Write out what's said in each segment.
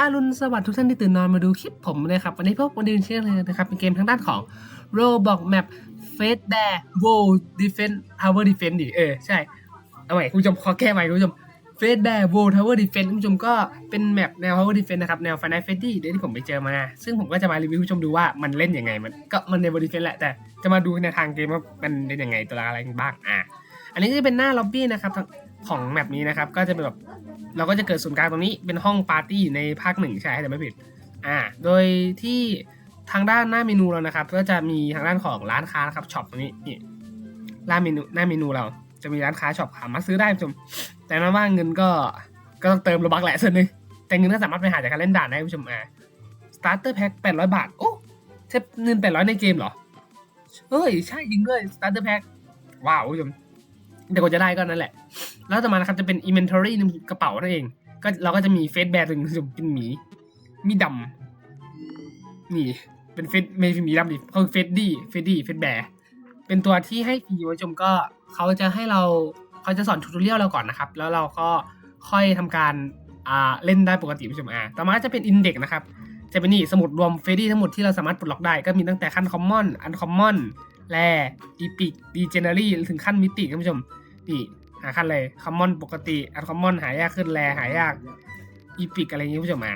อารุณสวัสดิ์ทุกท่านที่ตื่นนอนมาดูคลิปผมนะครับ วันนี้พวกวันดีเช่นเลยนะครับ เป็นเกมทางด้านของ Roblox Map Face Bear World Defense Tower Defense ดิเออ ใช่ เอาใหม่คุณผู้ชมขอแก้ใหม่คุณผู้ชม Face Bear World Tower Defense คุณผู้ชมก็เป็นแมปแนว Tower Defense นะครับ แนว Final Fantasy เดี๋ยวที่ผมไปเจอมา ซึ่งผมก็จะมารีวิวคุณผู้ชมดูว่ามันเล่นยังไง มันก็มันใน World Defense แหละ แต่จะมาดูในทางเกมว่ามันเป็นยังไงตัวอะไรบ้าง อะ อันนี้จะเป็นหน้าล็อบบี้นะครับของแมปนี้นะครับ ก็จะเป็นแบบ เราก็จะเกิดศูนย์กลางตรงนี้เป็นห้องปาร์ตี้ในภาคหนึ่งใช่แต่ไม่ผิดอ่าโดยที่ทางด้านหน้าเมนูเรานะครับ ก็จะมีทางด้านของร้านค้านะครับช็อปตรงนี้นี่หน้าเมนูหน้าเมนูเราจะมีร้านค้าช็อปสามารถซื้อได้คุณผู้ชม แต่นั้นว่าเงินก็ก็ต้องเติมโลบักแหละส่วนหนึงแต่เงินก็สามารถไปหาจากการเล่นด่านได้คุณผู้ชมอ่า starter pack 800บาทโอ้ใช่เงิน800ในเกมเหรอเฮ้ยใช่จริงด้วย starter pack ว้าวคุณผู้ชม แต่กว่าจะได้ก็นั่นแหละ แล้วต่อมานะครับจะเป็น inventory ในกระเป๋านั่นเอง ก็เราก็จะมีเฟสแบร์ถึงเป็นหมี มีดำนี่ เป็นเฟสไม่ใช่หมีดำดิเขาเฟสดี้เฟสดี้เฟสแบร์เป็นตัวที่ให้ฟรีไว้ชมก็เขาจะให้เราเขาจะสอนทูตเรียลเราก่อนนะครับ แล้วเราก็ค่อยทำการอ่าเล่นได้ปกติผู้ชมอ่าต่อมาจะเป็นอินเด็กนะครับ จะเป็นนี่สมุดรวมเฟสดี้ทั้งหมดที่เราสามารถปลดล็อกได้ก็มีตั้งแต่ขั้นคอมมอน อันคอมมอน แร่อีพิกดีเจเนอรี่ถึงขั้นมิติคุณผู้ชม นี่หาขั้นเลยคอมมอนปกติอันคอมมอนหายากขึ้นแรหายากอีพิกอะไรอย่างงี้คุณผู้ชมมา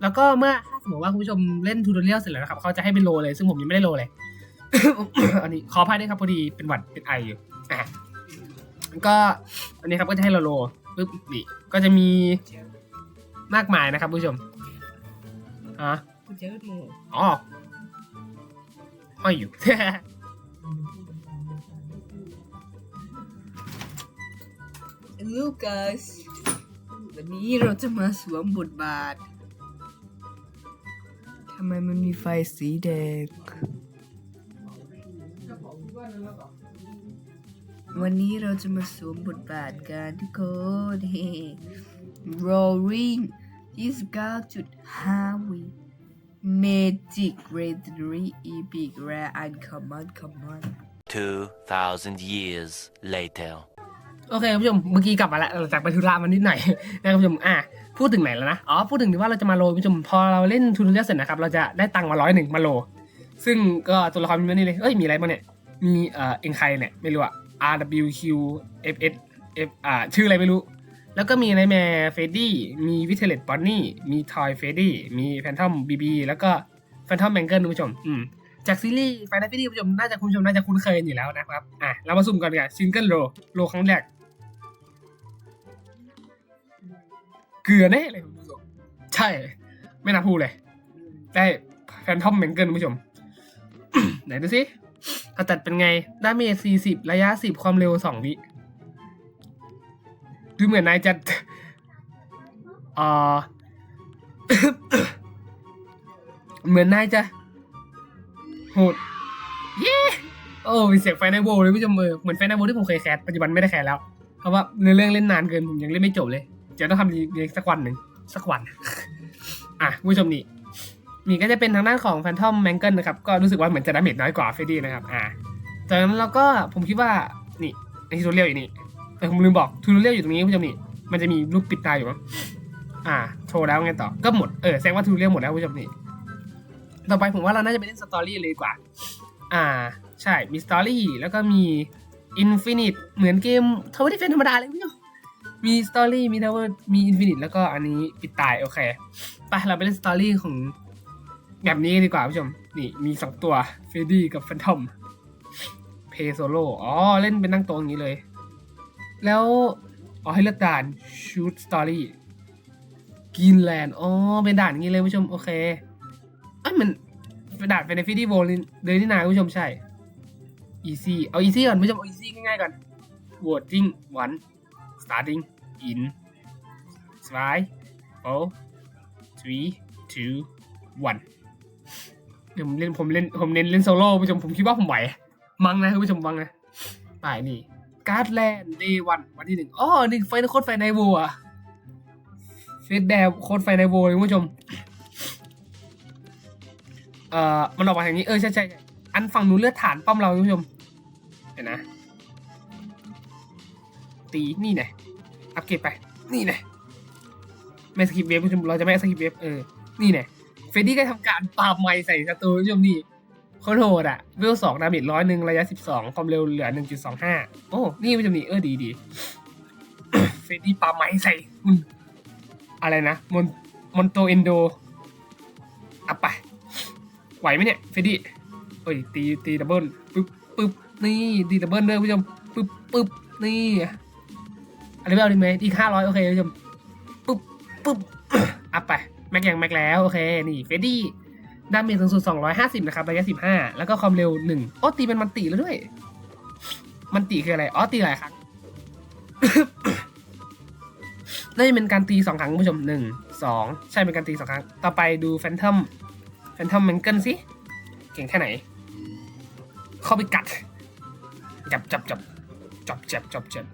แล้วก็เมื่อถ้าสมมติว่าคุณผู้ชมเล่นทูตเรียลเสร็จแล้วนะครับเขาจะให้เป็นโลเลย ซึ่งผมยังไม่ได้โลเลย อันนี้ขออภัยด้วยครับพอดีเป็นหวัดเป็นไออยู่อะก็อันนี้ครับก็จะให้เราโลปึ๊บนี่ก็จะมีมากมายนะครับคุณผู้ชมอะกูเจอหนูอ๋อห้อยอยู่ ลูกัสวันนี้เราจะมาสวมบทบาท ทำไมมันมีไฟสีแดง วันนี้เราจะมาสวมบทบาทกันทุกคนเฮ้ rolling 29.5วิ magic legendary epic rare uncommon common 2,000 years later. โอเคคุณผู้ชมเมื่อกี้กลับมาแล้วจากไปธุระมานิดหน่อยนะครับคุณผู้ชมอะพูดถึงไหนแล้วนะอ๋อพูดถึงที่ว่าเราจะมาโลคุณผู้ชมพอเราเล่นทูตเรียเสร็จนะครับเราจะได้ตังค์มาร้อยหนึ่งมาโล ซึ่งก็ตัวละครมีมานี่เลยเอ้ยมีอะไรบ้างเนี่ยมีเอ่อเอ็งใครเนี่ยไม่รู้อะ R W Q F S F อ่าชื่ออะไรไม่รู้ แล้วก็มีไนแมร์เฟดดี้มีวิเทเลตบอนนี่มีทอยเฟดดี้มีแฟนทอมบีบีแล้วก็แฟนทอมแมงเกิลคุณผู้ชมอืม จากซีรีส์ไฟนอลเฟดดี้คุณผู้ชมน่าจะคุณผู้ชมน่าจะคุ้นเคยอยู่แล้วนะครับ อะ เรามาสุ่มกันกันซิงเกิลโลโลครั้งแรก เกลือแน่เลยคุณผู้ชมใช่ ไม่น่าพูดเลย ได้แฟนทอมแมงเกิลคุณผู้ชม ไหนดูสิเขาตัดเป็นไง ดาเมจสี่สิบระยะสิบความเร็วสองวิดูเหมือนนายจะเอ่อเหมือนนายจะ โหดเย้โอ้มีเสียงไฟในโวเลยผู้ชมเออเหมือนไฟในโวที่ผมเคยแคสปัจจุบันไม่ได้แคสแล้ว เพราะว่าเนื้อเรื่องเล่นนานเกินผมยังเล่นไม่จบเลยเดี๋ยวต้องทำรีเมคสักวันหนึ่งสักวัน อะผู้ชมนี่นี่ก็จะเป็นทางด้านของแฟนทอมแมงเกิลนะครับ ก็รู้สึกว่าเหมือนจะดาเมจน้อยกว่าเฟรดดี้นะครับ อ่าจากนั้นเราก็ผมคิดว่านี่ในทูเรียลอยู่นี่เออผมลืมบอกทูเรียลอยู่ตรงนี้ผู้ชมนี่มันจะมีรูปปิดตาอยู่มั้งอ่า โชว์แล้วไงต่อก็หมดเออแสดงว่าทูเรียลหมดแล้วผู้ชมนี่ ต่อไปผมว่าเราน่าจะไปเล่นสตอรี่เลยดีกว่า อ่า ใช่ มีสตอรี่ แล้วก็มีอินฟินิต เหมือนเกมทาวเวอร์ดิเฟนธรรมดาเลยผู้ชมมีสตอรี่ มีทาวเวอร์ มีอินฟินิต แล้วก็อันนี้ปิดตาย โอเค ไป เราไปเล่นสตอรี่ของแบบนี้ดีกว่าผู้ชม นี่ มีสองตัว เฟรดดี้กับแฟนทอม เพย์โซโล่อ๋อ เล่นเป็นนั่งต๊ะอย่างนี้เลย แล้ว อ๋อ ให้เลือกด่านชูตสตอรี่กินแลนด์ อ๋อ เป็นด่านอย่างนี้เลยผู้ชม โอเค ยมันเป็นด่านเป็นในฟิดี้โวเลยนี่นาผู้ชมใช่ easy เอา easy ก่อนผู้ชมเอา easy ง่ายๆก่อน voting one starting in five four three two one เดี๋ยวผมเล่นผมเล่นผมเน้นเล่นโซโล่ผู้ชมผมคิดว่าผมไหว มั้งนะคุณผู้ชมมั้งนะไปนี่การ์ดแลนด์เดย์วันวันที่หนึ่งอ๋อนี่ไฟนโคตรไฟในโวอะเฟสแดวโคตรไฟในโวเลยผู้ชม เอ่อมันออกมาอย่างนี้เออใช่ใช่ใชอันฝั่งนู้นเลือดฐานป้อมเราคุณผู้ชมเห็นนะ ตีนี่ไงอัปเกรดไป นี่ไงไม่สกิปเวฟผู้ชมเราจะไม่สกิปเวฟเออนี่เนี่ยเฟดดี้ก็ทำการปาบไม้ใส่ศัตรูผู้ชมนี่โคตรโหดอะเวลสองดาเมจร้อยหนึ่งระยะสิบสองความเร็วเหลือหนึ่งจุดสองห้าโอ้นี่ผู้ชมนี่เออดีดีเฟดดี้ปาไม้ใส่อืมอะไรนะมอนมอนโตเอนโดอะไป ไหวไหมเนี่ยเฟดดี้เอ้ยตีตีดับเบิลปึ๊บปึ๊บนี่ตีดับเบิลด้วยผู้ชมปึ๊บปึ๊บนี่อะไรไม่เอาดีไหมอีกห้าร้อยโอเคผู้ชมปึ๊บปึ๊บอัพไปแม็กยังแม็กแล้วโอเคนี่เฟดดี้ดาเมจสูงสุด 250 นะครับระยะ 15 แล้วก็ความเร็ว 1 โอ้ตีเป็นมันติแล้วด้วย มันติคืออะไร อ๋อตีหลายครั้งน่าจะเป็นการตีสองครั้งคุณผู้ชมหนึ่งสองใช่เป็นการตีสองครั้ง ต่อไปดูแฟนทอม แฟนทอมแมงเกิลสิ เก่งแค่ไหน เข้าไปกัด จับจับจับจับจับจับจับ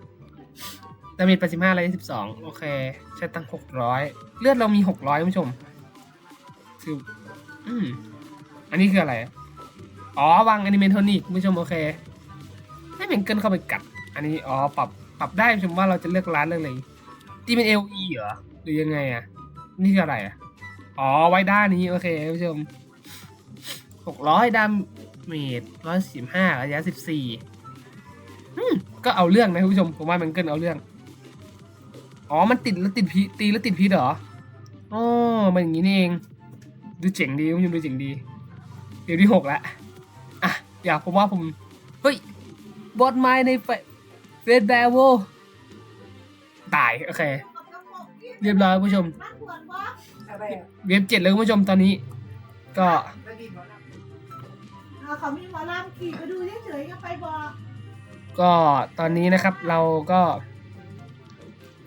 ดาเมจ85ระยะ12โอเค ใช้ตั้ง600เลือดเรามี600คุณผู้ชม คือ อืม อันนี้คืออะไร อ๋อ วางแอนิเมทอนิกคุณผู้ชมโอเค ให้เป็นเกินเข้าไปกัด อันนี้ อ๋อ ปรับ ปรับได้คุณผู้ชมว่าเราจะเลือกร้านเลือกอะไรตีเป็น LE เหรอ หรือยังไงอะ นี่คืออะไรอะ อ๋อ ไว้ด้านนี้ โอเคคุณผู้ชม600ดาเมจ115ระยะ14อืมก็เอาเรื่องนะคุณผู้ชม ผมว่ามันเกินเอาเรื่อง อ๋อ มันติดแล้วติดพีตีแล้วติดพิษเหรอ อ๋อ มันอย่างนี้นี่เอง ดูเจ๋งดีคุณผู้ชมดูเจ๋งดี เดี๋ยวที่หกแล้วอะ อยากผมว่าผม เฮ้ย บอสไม้ในเฟสแบร์โวตาย โอเค เรียบร้อยคุณผู้ชม เว็บเจ็ดเลยคุณผู้ชมตอนนี้ ก็ เอาเขามีหมอลำขี่ไปดูเฉยๆก็ไปบอกก็ตอนนี้นะครับเราก็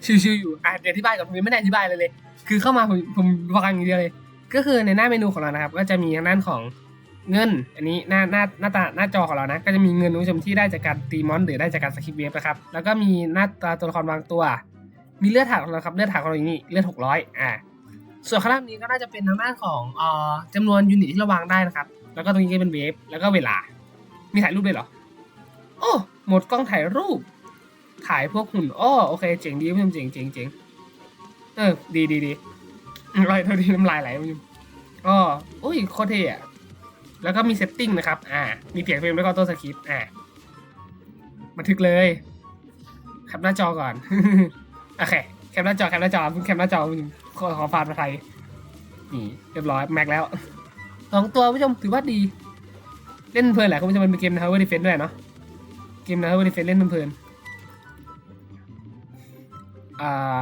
ชิวๆอยู่อะเดี๋ยวอธิบายก่อนผมยังไม่ได้อธิบายเลยเลย คือเข้ามาผมผมฟังอย่างเดียวเลย ก็คือในหน้าเมนูของเรานะครับ ก็จะมีทางด้านของเงิน อันนี้หน้าหน้าหน้าตาหน้าจอของเรานะ ก็จะมีเงินคุณผู้ชมที่ได้จากการตีมอนหรือได้จากการสกิปเวฟนะครับ แล้วก็มีหน้าตาตัวละครบางตัว มีเลือดถ่านของเราครับเลือดถ่านของเราอย่างนี้เลือดหกร้อยอ่า ส่วนข้างล่างนี้ก็น่าจะเป็นทางด้านของเอ่อจำนวนยูนิตที่เราวางได้นะครับ แล้วก็ตรงนี้ก็เป็นเวฟแล้วก็เวลา มีถ่ายรูปด้วยเหรอ โอ้โหมดกล้องถ่ายรูป ถ่ายพวกหุ่นอ้อโอเคเจ๋งดีคุณผู้ชมเจ๋งเจ๋งเจ๋งเออดีดีดีอร่อยเท่าที่น้ำลายไหลคุณผู้ชมอ๋อโอ้ยโคตรเท่อะแล้วก็มีเซตติ้งนะครับ อ่า มีเสียงเพลงแล้วก็ต้นสคริปต์อ่าบันทึกเลย แคปหน้าจอก่อน โอเค แคปหน้าจอ แคปหน้าจอเพิ่งแคปหน้าจอ ขอขอฟาดมาไทยนี่เรียบร้อยแม็กแล้วสองตัวคุณผู้ชมถือว่าดี เล่นเพลินแหละคุณผู้ชมมันเป็นเกม Tower Defense ด้วยเนาะเกม Tower Defense เล่นเพลินๆอ่า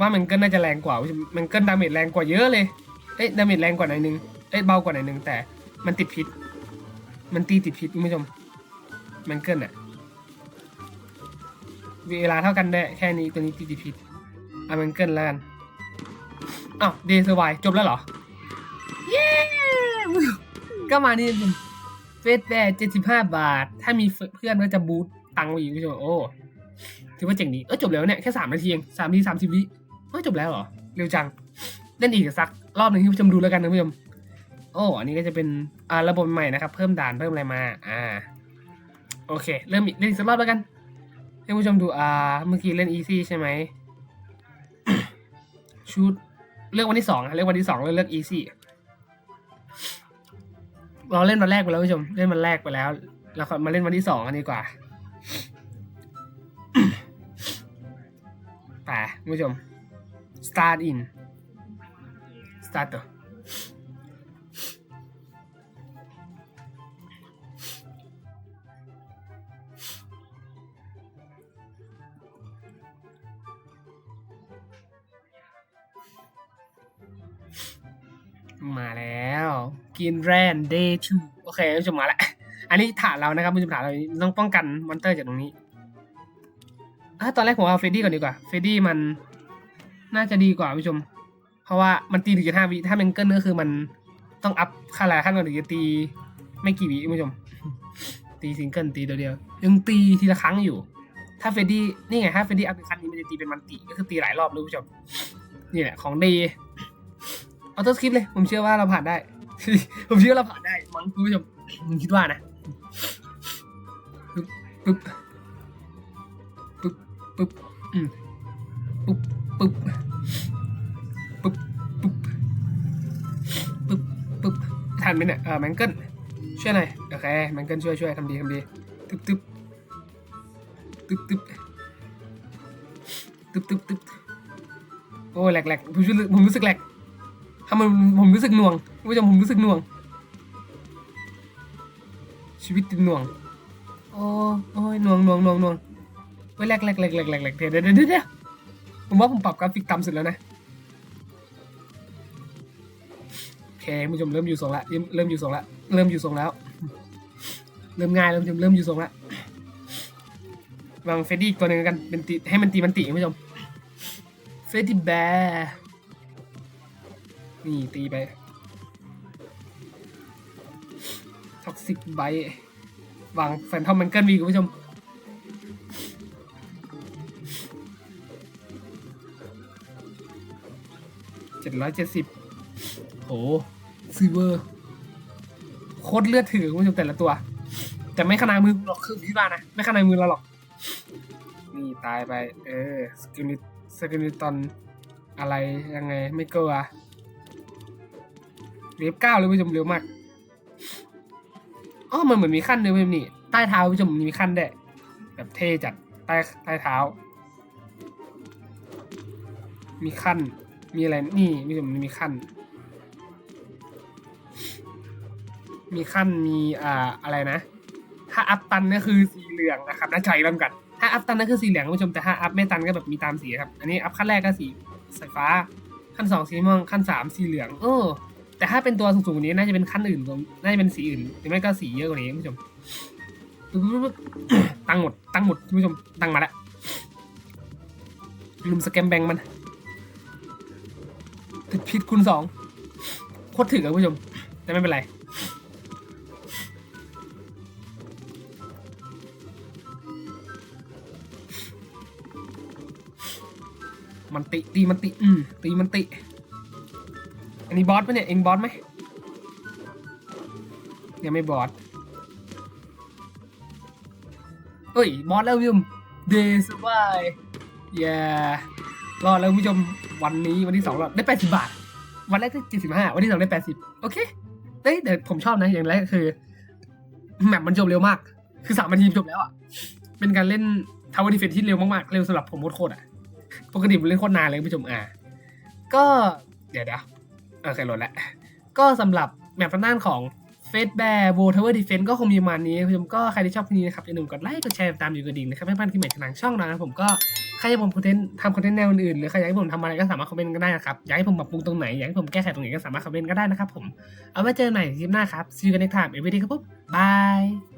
ว่ามันก็น่าจะแรงกว่าคุณผู้ชมมันก็ดาเมจแรงกว่าเยอะเลย เอ้ยดาเมจแรงกว่าหน่อยนึง เอ้ยเบากว่าหน่อยนึงแต่มันติดพิษ มันตีติดพิษคุณผู้ชม มันเกินอะเวลาเท่ากันได้แค่นี้ตัวนี้ตีติดพิษอะมันเกินแล้วกัน อ้าวเดย์เซอร์จบแล้วเหรอ เย้ ก็มานี่เฟสแบร์เจ็ดสิบห้าบาท ถ้ามีเพื่อนก็จะบูตตังค์ไปอีกคุณผู้ชมโอ้ถือว่าเจ๋งดีเออจบแล้วเนี่ยแค่สามนาทีเองสามนาทีสามสิบวิเออจบแล้วเหรอ เร็วจัง เล่นอีกสัก รอบหนึ่งที่ผู้ชมดูแล้วกันนะผู้ชมโอ้อันนี้ก็จะเป็นอ่าระบบใหม่นะครับ เพิ่มด่านเพิ่มอะไรมา อ่า โอเค เริ่มอีกเล่นอีกสักรอบแล้วกันให้ผู้ชมดูอ่าเมื่อกี้เล่นอีซี่ใช่ไหมชุด เลือกวันที่สองเลือกวันที่สองแล้วเลือกอีซี่เราเล่นวันแรกไปแล้วผู้ชมเล่นวันแรกไปแล้วเรามาเล่นวันที่สองกันดีกว่าไปคุณผู้ชม start in start กินแรน day two โอเคผู้ชมมาแล้วอันนี้ฐานเรานะครับคุณผู้ชมฐานเราต้องป้องกันมอนเตอร์จากตรงนี้อะตอนแรกผมเอาเฟดดี้ก่อนดีกว่าเฟดดี้มันน่าจะดีกว่าผู้ชม เพราะว่ามันตีถึงจะห้าวิถ้าเมนเกิลก็คือมันต้องอัพค่าแรงขั้นก่อนถึงจะตี ไม่กี่วิผู้ชม ตีซิงเกิลตีตัวเดียวยังตีทีละครั้งอยู่ ถ้าเฟดดี้นี่ไงถ้าเฟดดี้อัพเป็นคันนี้มันจะตีเป็นมันติก็คือตีหลายรอบเลยผู้ชมนี่แหละของดีออโต้สคริปเลย ผมเชื่อว่าเราผ่านได้ ผมคิดว่าเราผ่านได้มั้งคุณผู้ชมผมคิดว่านะปึ๊บปึ๊บปึ๊บปึ๊บปึ๊บปึ๊บปึ๊บปึ๊บปึ๊บทันไหมเนี่ยเออแมงเกิลช่วยหน่อยโอเคแมงเกิลช่วยช่วยทำดีทำดีตึ๊บตึ๊บตึ๊บตึ๊บตึ๊บตึ๊บตึ๊บโอ้แหลกแหลกผมรู้สึกผมรู้สึกแหลกทำมันผมรู้สึกน่วง คุณผู้ชมผมรู้สึกหน่วง ชีวิตติดหน่วง โอ้โอ้ยหน่วงหน่วงหน่วงหน่วงเว้ยแหลกแหลกแหลกแหลกแหลกแหลกเดี๋ยวเดี๋ยวเดี๋ยวเดี๋ยวผมว่าผมปรับกราฟิกต่ำสุดแล้วนะโอเคคุณผู้ชมเริ่มอยู่ทรงละเริ่มเริ่มอยู่ทรงละเริ่มอยู่ทรงแล้ว เริ่มง่ายแล้วคุณผู้ชมเริ่มอยู่ทรงละวางเฟดดี้อีกตัวหนึ่งกันเป็นตีให้มันตีมันตีคุณผู้ชมเฟดดี้แบร์นี่ตีไป ท็อกซิกไบวางแฟนทอมมันเกิลวีคุณผู้ชม เจ็ดร้อยเจ็ดสิบโอ้ซีเวอร์โคตรเลือดถือคุณผู้ชมแต่ละตัว แต่ไม่ขนาดมือหรอกคือพี่บ้านนะ ไม่ขนาดมือเราหรอก นี่ตายไป เออ สกินิสกินิตอนอะไรยังไงไม่เกลัวเวฟเก้าเลยคุณผู้ชมเร็วมาก อ๋อมันเหมือนมีขั้นด้วยเว้ยนี่ใต้เท้าคุณผู้ชมมีขั้นได้แบบเท่จัดใต้ใต้เท้า มีขั้น มีอะไรนี่คุณผู้ชมมีขั้น มีขั้นมีอ่าอะไรนะถ้าอัพตันก็คือสีเหลืองนะครับน่าใจเริ่มกันถ้าอัพตันก็คือสีเหลืองคุณผู้ชมแต่ถ้าอัพไม่ตันก็แบบมีตามสีครับ อันนี้อัพขั้นแรกก็สีสายฟ้า ขั้นสองสีม่วงขั้นสามสีเหลือง เออ แต่ถ้าเป็นตัวสูงๆนี้น่าจะเป็นขั้นอื่นน่าจะเป็นสีอื่นหรือไม่ก็สีเยอะกว่านี้คุณผู้ชมตั้งหมดตั้งหมดคุณผู้ชมตั้งมาแล้วลืมสแกมแบงมันติดผิดคูณสองโคตรถึกอะคุณผู้ชม แต่ไม่เป็นไรมันติตีมันติ อืมตีมันติ อันนี้บอสปะเนี่ย เองบอสไหมยังไม่บอสเอ้ย บอสแล้ววิมเดสบายอย่ารอดแล้วคุณผู้ชมวันนี้วันที่สองเราได้แปดสิบาท วันแรกได้เจ็ดสิบห้าวันที่สองได้แปดสิบโอเคเอ้ยแต่ผมชอบนะอย่างแรกคือแมปมันจบเร็วมาก คือสามนาทีจบแล้วอะ เป็นการเล่นทาวเวอร์ดีเฟนที่เร็วมากๆ เร็วสำหรับผมโคตรอะ ปกติผมเล่นโคตรนานเลยคุณผู้ชมอ่าก็เดี๋ยวเดี๋ยว โอเคโหลดแล้ว ก็สำหรับแมปทางด้านของเฟสแบร์โวทาวเวอร์ดีเฟนก็คงมีประมาณนี้ผมก็ใครที่ชอบคลิปนี้นะครับอย่าลืมกดไลค์กดแชร์ตามอยู่กระดิ่งนะครับให้พลาดคลิปใหม่ทางช่องนะครับผมก็ใครอยากให้ผมคอนเทนต์ทำคอนเทนต์แนวอื่นๆหรือใครอยากให้ผมทำอะไรก็สามารถคอมเมนต์กันได้นะครับอยากให้ผมปรับปรุงตรงไหนอยากให้ผมแก้ไขตรงไหนก็สามารถคอมเมนต์ก็ได้นะครับผมเอาไว้เจอกันใหม่คลิปหน้าครับ see you next time everyday ครับผมบาย